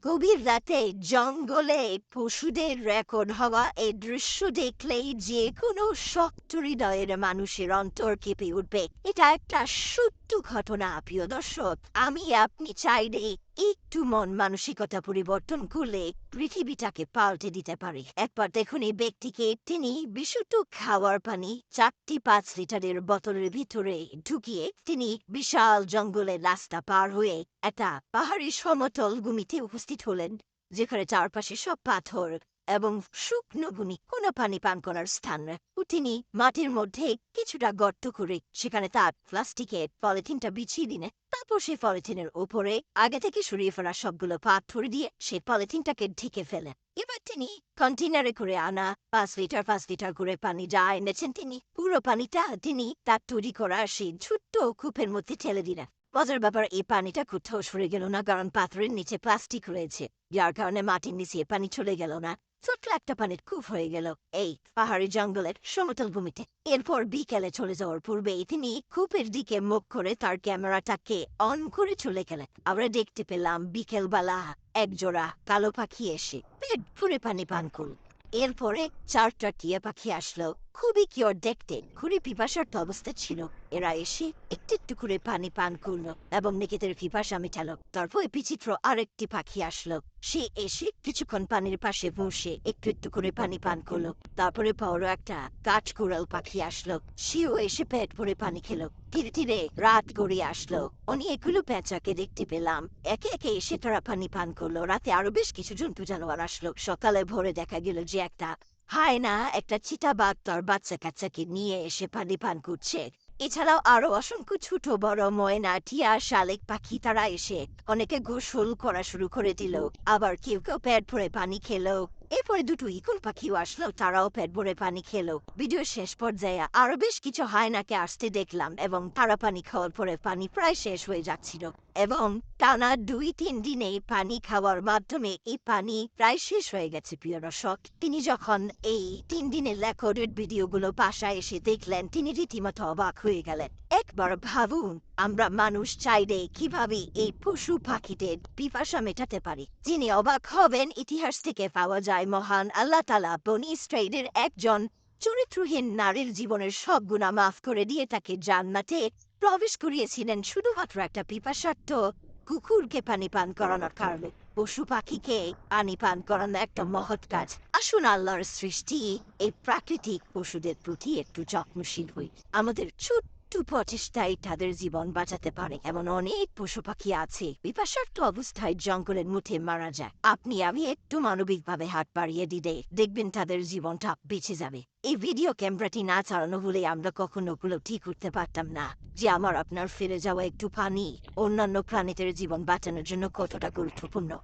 গভীর রাতে জঙ্গলে পশুদের রেকর্ড হওয়া এই দৃশ্য দেখলেই যে কোনো শক্ত হৃদয়ের মানুষের অন্তর কেঁপে উঠবে। এটা একটা সত্য ঘটনা, প্রিয় দর্শক। আমি, আপনি চাইলে একটু মন মানসিকতা পরিবর্তন করলে পৃথিবীটাকে পাল্টে দিতে পারে। একবার দেখুন এই ব্যক্তিকে। তিনি বিশুদ্ধ খাওয়ার পানি চারটি পাঁচ লিটারের বোতলের ভিতরে ঢুকিয়ে তিনি বিশাল জঙ্গলে রাস্তা পার হয়ে একটা পাহাড়ি সমতল গুমিতে উপস্থিত হলেন, যেখানে চারপাশে সব পাথর এবং শুকনো ভূমি, কোনো পানি পান করার স্থান না। ও তিনি মাটির মধ্যে কিছুটা গর্ত করে, সেখানে তার প্লাস্টিকের পলিথিনটা বিছিয়ে দিনে। তারপর সেই পলিথিনের ওপরে আগে থেকে সরিয়ে ফেলা সবগুলো পাথর দিয়ে সেই পলিথিনটাকে ঢেকে ফেলেন এবার তিনি কন্টেনারে করে আনা পাঁচ লিটার পাঁচ লিটার করে পানি যা এনেছেন তিনি। পুরো পানিটা তিনি তার তৈরি করা সেই ছোট্ট কূপের মধ্যে ঠেলে দিলেন। মজার ব্যাপার, এই পানিটা কোথাও সরে গেল না, কারণ পাথরের নিচে প্লাস্টিক রয়েছে। যার কারণে মাটির নিচে পানি চলে গেল না। ছোট্ট একটা পানির কূপ হয়ে গেল এই পাহাড়ি জঙ্গলের সমতল ভূমিতে। এরপর বিকেলে চলে যাওয়ার পূর্বে তিনি কূপের দিকে মুখ করে তার ক্যামেরাটাকে অন করে চলে গেলেন। আমরা দেখতে পেলাম বিকেল বিকেলবেলা একজোড়া কালো পাখি এসে পেট ভরে পানি পান করল। এরপরে চারটা টিয়া পাখি আসলো। খুবই কিওর দেখতে খুবই পিপাসার্থ অবস্থা ছিল। এরা এসে একটু একটু করে পানি পান করল এবং নিজেদের পিপাসা মেটালো। তারপর বিচিত্র আরেকটি পাখি আসলো। সে এসে কিছুক্ষণ পানির পাশে বসে একটু একটু করে পানি পান করল। তারপরে বড় একটা কাঠকুড়াল পাখি আসলো। সেও এসে পেট ভরে পানি খেলো। ধীরে ধীরে রাত গড়িয়ে আসলো। অনেকগুলো পেঁচাকে দেখতে পেলাম। একে একে এসে তারা পানি পান করল। রাতে আরও বেশ কিছু জন্তু জানোয়ার আসলো। সকালে ভোরে দেখা গেল যে একটা হায় না, একটা চিতাবাঘ তার বাচ্চা কাচ্চাকে নিয়ে এসে পানি পান করছে। এছাড়াও আরও অসংখ্য ছোট, বড় ময়না, টিয়া, শালেক পাখি তারা এসে অনেকে গোসল করা শুরু করে দিল। আবার কেউ কেউ পেট ভরে পানি খেলো। এরপরে দুটো ইকুন পাখিও আসলো, তারাও পেট ভরে পানি খেলো। ভিডিও শেষ পর্যায়ে আরও বেশ কিছু হায়নাকে আসতে দেখলাম এবং তারা পানি খাওয়ার পরে পানি প্রায় শেষ হয়ে যাচ্ছিল এবং টানা দুই, তিন দিনে পানি খাওয়ার মাধ্যমে এই পানি প্রায় শেষ হয়ে গেছে, প্রিয় দর্শক। তিনি যখন এই তিন দিনের রেকর্ডেড ভিডিওগুলো বাসায় এসে দেখলেন, তিনি রীতিমতো অবাক হয়ে গেলেন। একবার ভাবুন, আমরা মানুষ চাইলে কীভাবে এই পশু পাখিদের পিপাসা মেটাতে পারি? যিনি অবাক হবেন, ইতিহাস থেকে পাওয়া যায় মহান আল্লাহ তালা বনি ইসরায়েলের একজন চরিত্রহীন নারীর জীবনের সব গুণা মাফ করে দিয়ে তাকে জান্নাতে প্রবেশ করিয়েছিলেন শুধুমাত্র একটা পিপাসার্থ কুকুরকে পানি পান করানোর কারণে। পশু পাখিকে পানি পান করানো একটা মহৎ কাজ। আসুন আল্লাহর সৃষ্টি এই প্রাকৃতিক পশুদের প্রতি একটু যত্নশীল হই। আমাদের ছোট্ট প্রচেষ্টায় তাদের জীবন বাঁচাতে পারে। এমন অনেক পশু পাখি আছে বিপাশার্থ অবস্থায় জঙ্গলের মুঠে মারা যায়। আপনি, আমি একটু মানবিকভাবে হাত বাড়িয়ে দিলে দেখবেন তাদের জীবনটা বেঁচে যাবে। এই ভিডিও ক্যামেরাটি না চালানো বলে আমরা কখনো উপলব্ধি করতে পারতাম না। যে আমার আপনার ফিরে যাওয়া একটু পানি, অন্যান্য প্রাণীদের জীবন বাঁচানোর জন্য কতটা গুরুত্বপূর্ণ।